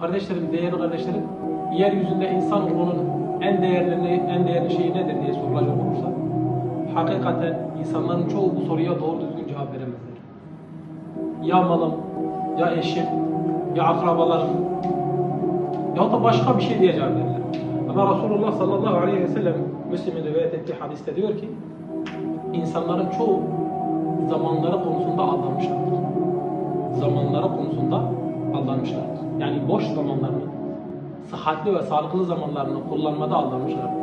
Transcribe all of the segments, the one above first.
Kardeşlerim, değerli kardeşlerim, yeryüzünde insan olmanın en değerli, en değerli şeyi nedir diye sorulacak olursa, hakikaten insanların çoğu bu soruya doğru düzgün cevap veremezler. Ya malım, ya eşim, ya akrabalarım, ya da başka bir şey diye cevap. Ama Resulullah sallallahu aleyhi ve sellem Müslim'in rivayet ettiği hadiste diyor ki, insanların çoğu zamanları konusunda aldanmışlardır. Sıhhatli ve sağlıklı zamanlarını kullanmada aldanmışlardır.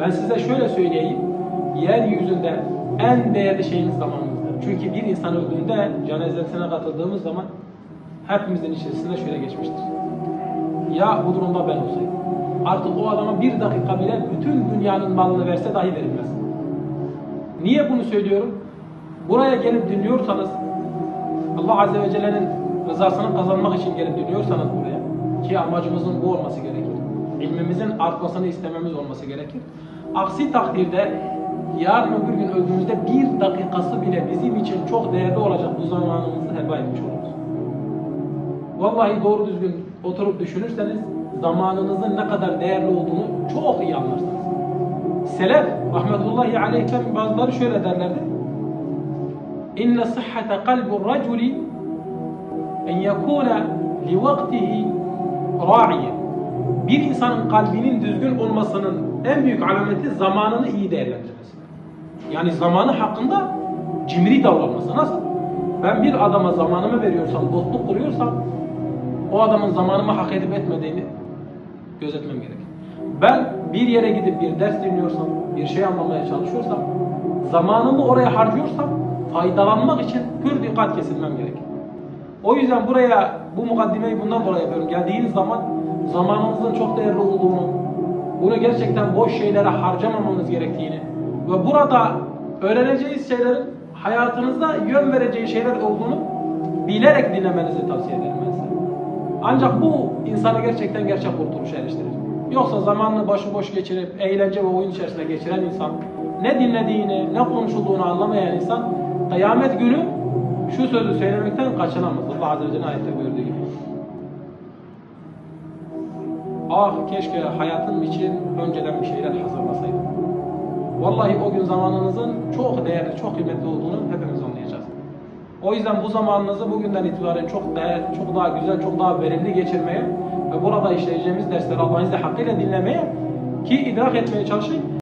Ben size şöyle söyleyeyim, yeryüzünde en değerli şeyiniz zamanınızdır. Çünkü bir insan öldüğünde cenazesine katıldığımız zaman hepimizin içerisinde şöyle geçmiştir. Ya bu durumda ben olsaydım. Artık o adama bir dakika bile bütün dünyanın malını verse dahi verilmez. Niye bunu söylüyorum? Buraya gelip dinliyorsanız Allah Azze ve Celle'nin rızasını kazanmak için gelip dinliyorsanız buraya ki amacımızın bu olması gerekir. İlmimizin artmasını istememiz olması gerekir. Aksi takdirde yarın öbür gün öldüğümüzde bir dakikası bile bizim için çok değerli olacak bu zamanımızı heba etmiş oluruz. Vallahi doğru düzgün oturup düşünürseniz zamanınızın ne kadar değerli olduğunu çok iyi anlarsınız. Selef rahmetullahi aleyhten bazıları şöyle derlerdi. İnne sıhhate kalbu raculi en yekuna li vaktihi ra'iye. Bir insanın kalbinin düzgün olmasının en büyük alameti zamanını iyi değerlendirmesi. Yani zamanı hakkında cimri davranması. Nasıl? Ben bir adama zamanımı veriyorsam, dostluk kuruyorsam o adamın zamanımı hak edip etmediğini gözetmem gerekir. Ben bir yere gidip bir ders dinliyorsam, bir şey anlamaya çalışıyorsam, zamanımı oraya harcıyorsam faydalanmak için pür dikkat kesilmem gerekir. O yüzden buraya bu mukaddimeyi bundan dolayı yapıyorum. Geldiğiniz zaman zamanınızın çok değerli olduğunu, bunu gerçekten boş şeylere harcamamanız gerektiğini ve burada öğreneceğiniz şeylerin hayatınızda yön vereceği şeyler olduğunu bilerek dinlemenizi tavsiye ederim ben size. Ancak bu insanı gerçekten gerçek kurtuluşa eriştirir. Yoksa zamanını başıboş geçirip eğlence ve oyun içerisinde geçiren insan, ne dinlediğini, ne konuşulduğunu anlamayan insan, kıyamet günü şu sözü söylemekten kaçınamaz. Allah Azze ve Celle ayette buyurduğu gibi. Ah keşke hayatım için önceden bir şeyler hazırlasaydım. Vallahi o gün zamanınızın çok değerli, çok kıymetli olduğunu hepimiz anlayacağız. O yüzden bu zamanınızı bugünden itibaren çok değer, çok daha güzel, çok daha verimli geçirmeye ve burada işleyeceğimiz dersleri Allah'ın izniyle hakkıyla dinlemeye ki idrak etmeye çalışın.